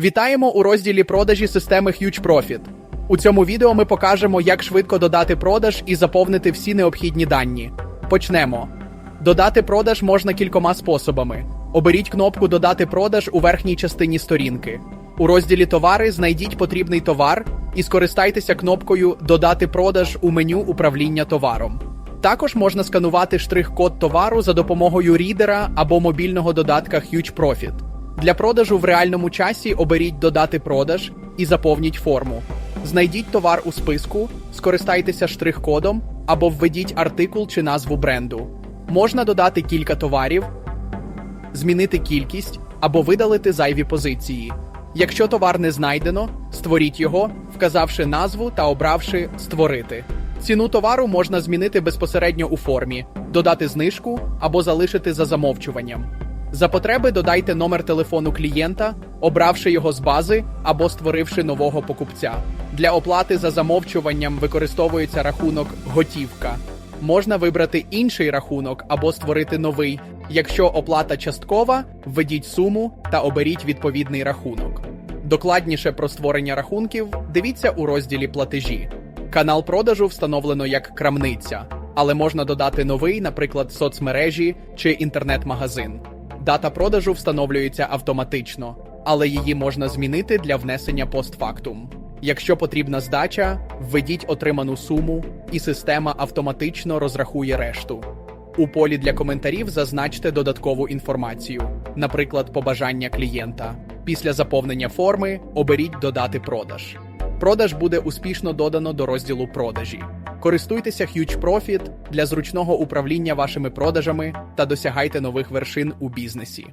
Вітаємо у розділі продажі системи Huge Profit. У цьому відео ми покажемо, як швидко додати продаж і заповнити всі необхідні дані. Почнемо. Додати продаж можна кількома способами. Оберіть кнопку Додати продаж у верхній частині сторінки. У розділі Товари знайдіть потрібний товар і скористайтеся кнопкою Додати продаж у меню управління товаром. Також можна сканувати штрих-код товару за допомогою рідера або мобільного додатка Huge Profit. Для продажу в реальному часі оберіть Додати продаж і заповніть форму. Знайдіть товар у списку, скористайтеся штрих-кодом або введіть артикул чи назву бренду. Можна додати кілька товарів, змінити кількість або видалити зайві позиції. Якщо товар не знайдено, створіть його, вказавши назву та обравши Створити. Ціну товару можна змінити безпосередньо у формі, додати знижку або залишити за замовчуванням. За потреби додайте номер телефону клієнта, обравши його з бази або створивши нового покупця. Для оплати за замовчуванням використовується рахунок готівка. Можна вибрати інший рахунок або створити новий. Якщо оплата часткова, введіть суму та оберіть відповідний рахунок. Докладніше про створення рахунків дивіться у розділі платежі. Канал продажу встановлено як крамниця, але можна додати новий, наприклад, соцмережі чи інтернет-магазин. Дата продажу встановлюється автоматично, але її можна змінити для внесення постфактум. Якщо потрібна здача, введіть отриману суму, і система автоматично розрахує решту. У полі для коментарів зазначте додаткову інформацію, наприклад, побажання клієнта. Після заповнення форми оберіть Додати продаж. Продаж буде успішно додано до розділу продажі. Користуйтеся Huge Profit для зручного управління вашими продажами та досягайте нових вершин у бізнесі.